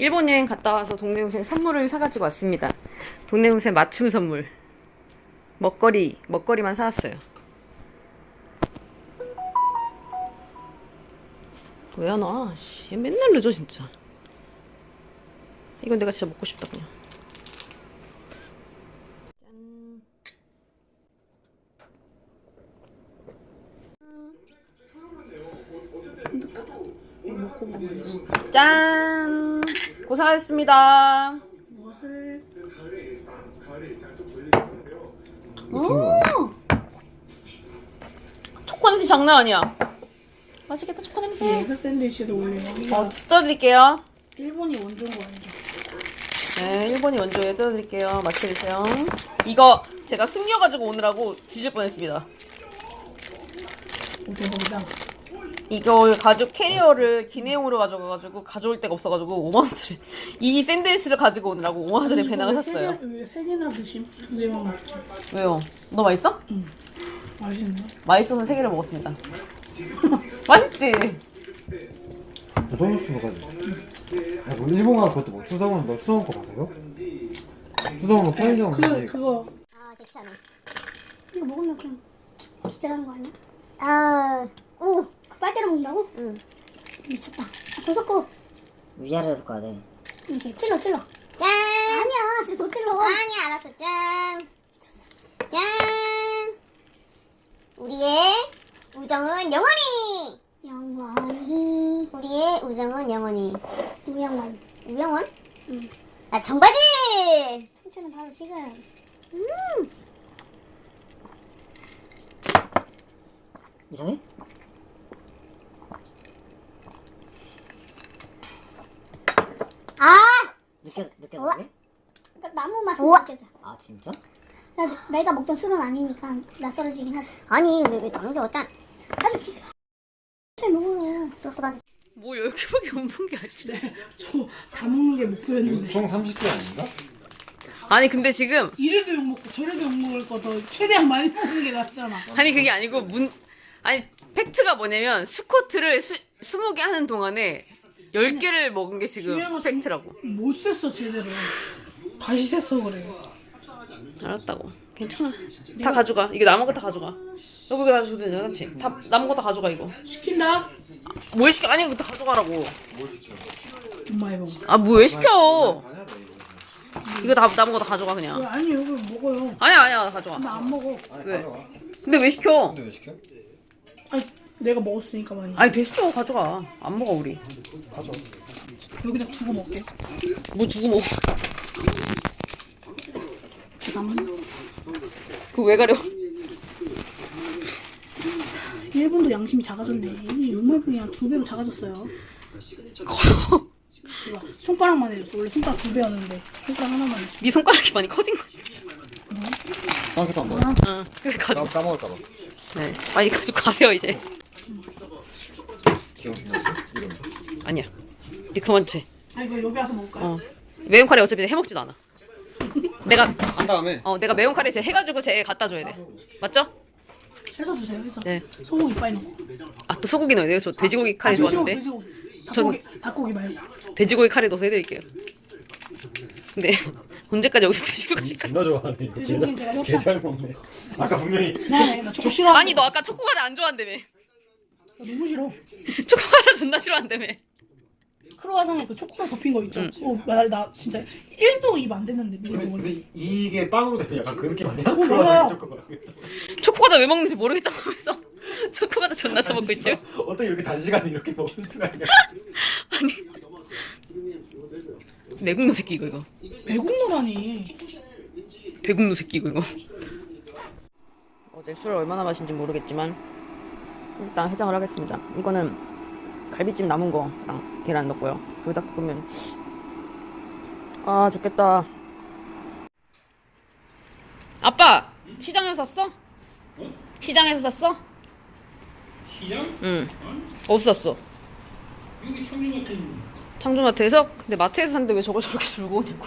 일본 여행 갔다 와서 동네 동생 선물을 사가지고 왔습니다. 동네 동생 맞춤 선물. 먹거리, 먹거리만 사왔어요. 왜 안 와? 씨, 얘 맨날 늦어 진짜. 이건 내가 진짜 먹고 싶다 그냥. 먹어야지. 짠! 고생하셨습니다. 무엇을? 오! 초코 냄새 장난 아니야. 맛있겠다 초코 냄새. 에그 샌드위치도 올려요. 어, 뜯어드릴게요. 일본이 원조인 거 알죠? 네, 일본이 원조에 뜯어드릴게요. 드세요. 이거 제가 숨겨가지고 오느라고 뒤질 뻔했습니다. 오 대박이다. 이거 가죽 캐리어를 기내용으로 가져가가지고 가져올 데가 없어가지고 5만 원짜리 이 샌드위치를 가지고 오느라고 5만 원짜리 배낭을 샀어요. 왜세 개나 드심? 두 개만 먹지. 왜요? 너 맛있어? 응. 맛있네. 맛있어서 세 개를 먹었습니다. 맛있지? 저 정도 거지. 아, 뭐 일본 가면 그것도 뭐 추성은 너 추성 거 받아요? 추성은 뭐 편의점 그. 그거 아 괜찮아. 이거 먹으면 그냥 기절하는 거 아니야? 아, 오, 그 빨대로 먹는다고? 응. 미쳤다. 아, 더 섞고 위아래로 섞어야 돼. 이렇게 찔러 찔러. 짠. 아니야, 지금 더 찔러. 아니 알았어. 짠. 짠. 우리의 우정은 영원히. 영원히 우리의 우정은 영원히. 우영원. 우영원? 응. 아 정바지. 청춘은 바로 지금. 이상해? 아, 느껴 느껴 우와. 그래? 그러니까 나무 맛은 우와. 느껴져. 아 진짜? 나, 내가 먹던 술은 아니니까 낯설어지긴 하지. 아니 왜, 왜 남겨 어짠? 아니, 기... 잘 먹어요. 또 쏟아. 뭐 이렇게밖에 못 먹은 게 아니지. 저다 먹는 게 목표였는데 총 30개 아닌가? 아니 근데 지금 이래도 욕 먹고 저래도 욕 먹을 거 더 최대한 많이 먹는 게 낫잖아. 아니 그게 아니고 문 아니 팩트가 뭐냐면 스쿼트를 스, 20개 하는 동안에 10개를 먹은 게 지금 중요한 건 중- 팩트라고. 못 셌어 제대로. 다시 셌어 그래. 알았다고. 괜찮아. 다 가져가. 이거 남은 거 다 가져가. 여기 이거 가져도 되잖아, 그렇지? 다 남은 거 다 가져가 이거. 시킨다. 뭘 시켜? 아니 이거 다 가져가라고. 엄마 해봐. 아뭐 왜 시켜? 이거 다 남은 거 다 가져가 그냥. 아니 여기 먹어요. 아니야 아니야 나 가져가. 나 안 먹어. 왜? 근데 왜 시켜? 근데 왜 시켜? 아니 내가 먹었으니까 많이. 아니 됐어 가져가. 안 먹어 우리. 여기다 두고 먹게. 뭐 두고 먹어. 남. 그왜 가려? 일본도 양심이 작아졌네. 이 목말병이 두 배로 작아졌어요. 이거 손가락만 해줬어. 원래 손가락 두 배였는데 손가락 하나만. 해. 네 손가락이 많이 커진 거야. 쌍꺼풀 안 먹어? 응. 그래 가져. 까, 까먹을까봐. 네. 많이 가지고 가세요 이제. 아니야. 이제 그만 돼. 아 이거 여기 와서 먹을까요? 어. 매운 카레 어차피 해먹지도 않아. 내가 한 다음에 어 내가 매운 카레 이제 해가지고 쟤 갖다 줘야 돼. 맞죠? 해서 주세요. 해서. 네. 소고기 이빨 넣고. 아 또 소고기는 왜? 저 돼지고기 카레 아, 돼지고기, 좋아하는데. 돼지고기. 전- 닭고기 닭고기 말고. 돼지고기 카레 넣어서 해드릴게요. 근데 언제까지 여기서 돼지고기 카레? 존나 좋아하네 이거. 돼지고기는 제가 협찬. 개잘 먹네. 아까 분명히 네, 나 초코 싫어. 아니 너 아까 초코 과자 안 좋아한다며. 너무 싫어. 초코 과자 존나 싫어한다며. 크로와상에 그 초코가 덮인 거 있죠? 어, 나, 나 진짜 1도 입 안 됐는데 먹을 때. 근데 이게 빵으로 되면 약간 그 느낌 아니야? 맞아요. 그거 초코. 초코 과자 왜 먹는지 모르겠다고 하면서 초코 과자 존나 처먹고 있죠? 어떻게 이렇게 단시간에 이렇게 먹을 수가 있냐? 아니 내국노 새끼 이거 이거 배국노라니. 대국노 새끼 이거 이거 어제 술을 얼마나 마신지 모르겠지만 일단 해장을 하겠습니다 이거는 갈비찜 남은 거랑 계란 넣고요 불닭볶음면 아 좋겠다 아빠 시장에서 샀어? 시장에서 샀어? 시장? 응 어디서 샀어? 여기 청주마트 창조마트에서? 근데 마트에서 샀는데 왜 저걸 저렇게 들고 오냐고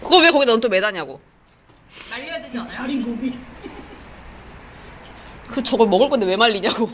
그거 왜 거기다 넌또 매다냐고 자린 고비. 그 저걸 먹을 건데 왜 말리냐고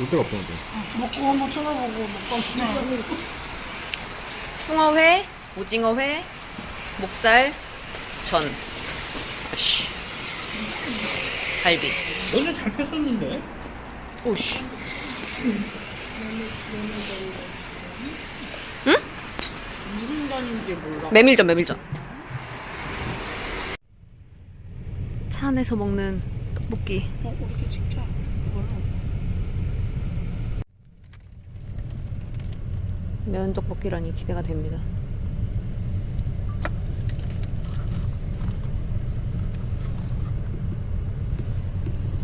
볼 데가 없었는데. 먹고 한번 쳐다보고 먹고 한번 쳐다보고. 숭어회, 오징어회, 목살, 전, 아씨, 갈비. 너네 잘 폈었는데. 오씨. 무슨 단인지 몰라. 메밀전, 메밀전. 차 안에서 먹는 떡볶이. 어, 우리 진짜 면 떡볶이라니 기대가 됩니다.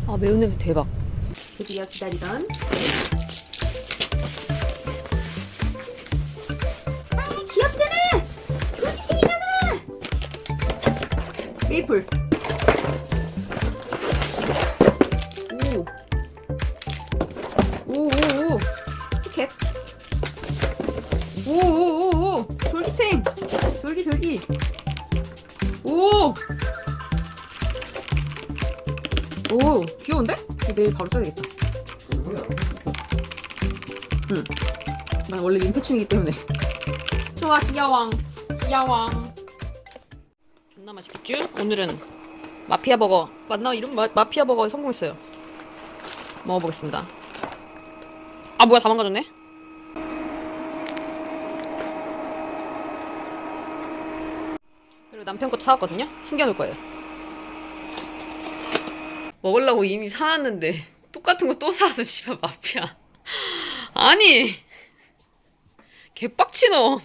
아 매운 냄새 대박. 드디어 기다리던 귀엽잖아. 조지생이잖아. 메이플. 난 원래 민폐충이기 때문에 좋아 귀여왕 귀여왕 존나 맛있겠죠? 오늘은 마피아 버거 맞나 이름? 마, 마피아 버거 성공했어요 먹어보겠습니다 아 뭐야 다 망가졌네 그리고 남편 것도 사왔거든요. 숨겨놓을 거예요. 먹으려고 이미 사놨는데 똑같은 거 또 사와서 씨발 마피아. 아니 개빡치노.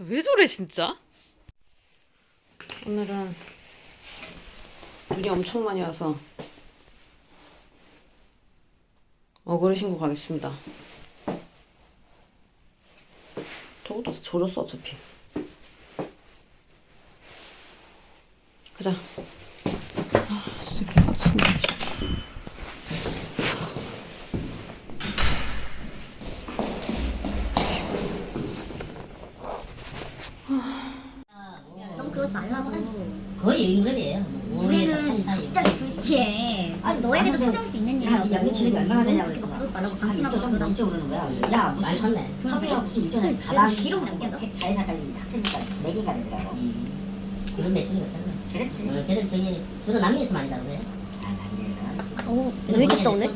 왜 저래 진짜? 오늘은 눈이 엄청 많이 와서 어그로 신고 가겠습니다. 저것도 다 졸었어 어차피. 가자. 아, 진짜 개빡친다. 그러지 말라고. 거의 임금이에요. 우리는 갑자기 불시에 아니 너에게도 찾아올 수 있는 일이라고. 양육 체력이 얼마나 되냐고 그러니까 그러지 말라고 좀 방심하고 좀 그러다. 넘쳐 오르는 거야. 야, 무슨 많이 컸네. 섬이야 무슨 이전에 가방 기록 남겨, 너? 자연사까지 합치니까 네 개가 되더라고. 음. 그런 매출이 없다는 그렇지. 어, 걔들 저기 주로 남미에서 많이 나오네. 아, 난리다. 오, 왜 이렇게 써 오늘?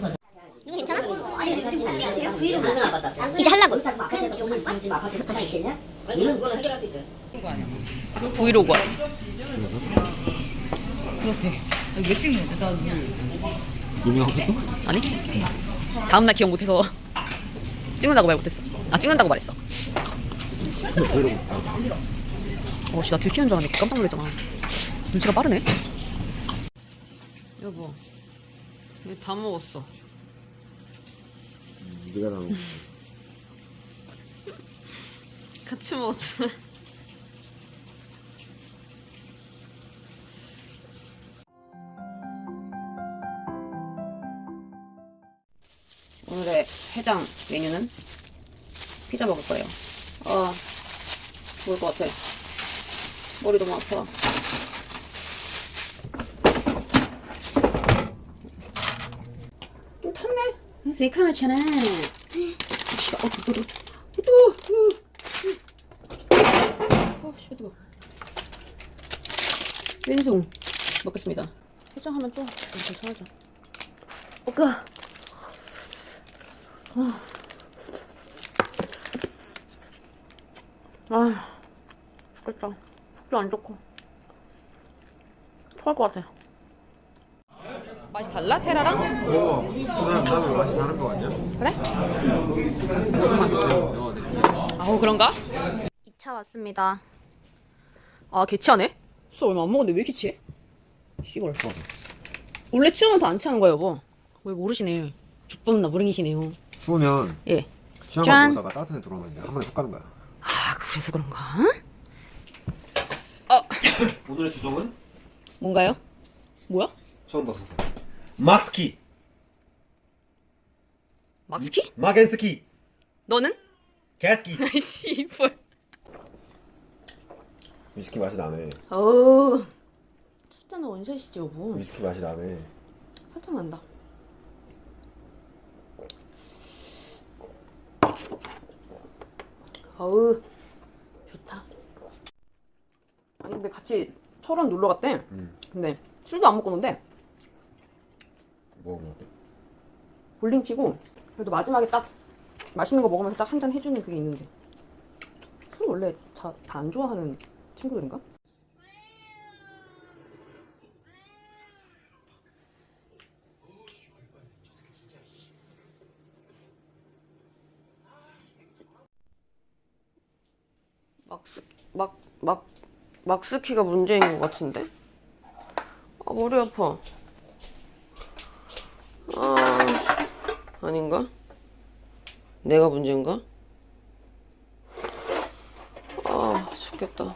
괜찮아? 아니 지금 같이 가세요? 브이로그. 이제 하려고. 뭐 아파트에서 용을 지금 아파트 하나 있겠냐? 이런 거는 해결할 수 있죠. 브이로그 아니? 유명한 거 있어? 아니? 다음날 기억 못해서 찍는다고 말 못했어. 아 찍는다고 말했어. 어, 씨, 나 들키는 줄 알았는데 깜짝 놀랐잖아. 눈치가 빠르네. 여보, 이거 다 먹었어. 네가 나 같이 먹었어. 해장 메뉴는 피자 먹을 거예요. 아, 먹을 것 같아. 머리 너무 아파. 좀 탔네. 새카맣잖아. 어, 뜨거, 뜨거, 뜨거. 어, 씨, 뜨거. 왼손 먹겠습니다. 해장하면 또 괜찮아져. 오까. 아, 죽겠다. 속도 안 좋고. 토할 것 같아. 맛이 달라? 테라랑? 어, 그다음 다음에 맛이 다른 거 아니야? 그래? 아우 그런가? 2차 왔습니다. 아 개취하네? 술 얼마 안 먹었는데 왜 이렇게 취해? 씨발 원래 취하면 더 안 취하는 거예요 여보 왜 모르시네 죽범나 모르시네요 추우면 예. 짠. 먹다가 따뜻한 데 들어오면 한 번에 훅 가는 거야. 아 그래서 그런가? 오늘의 주종은 뭔가요? 뭐야? 처음 봤어서 막스키 막스키? 마겐스키 너는? 게스키 아이 씨발 위스키 맛이 나네. 어우 숫자는 원샷이지 여보 위스키 맛이 나네. 살짝 난다 어우 좋다. 아니 근데 같이 철원 놀러 갔대. 음. 근데 술도 안 먹고 논데 뭐 먹었대? 볼링 치고 그래도 마지막에 딱 맛있는 거 먹으면서 딱 한 잔 해주는 그게 있는데 술 원래 다 안 좋아하는 친구들인가? 막스 막 막 막스키가 문제인 것 같은데? 아 머리 아파. 아 아닌가? 내가 문제인가? 아 죽겠다.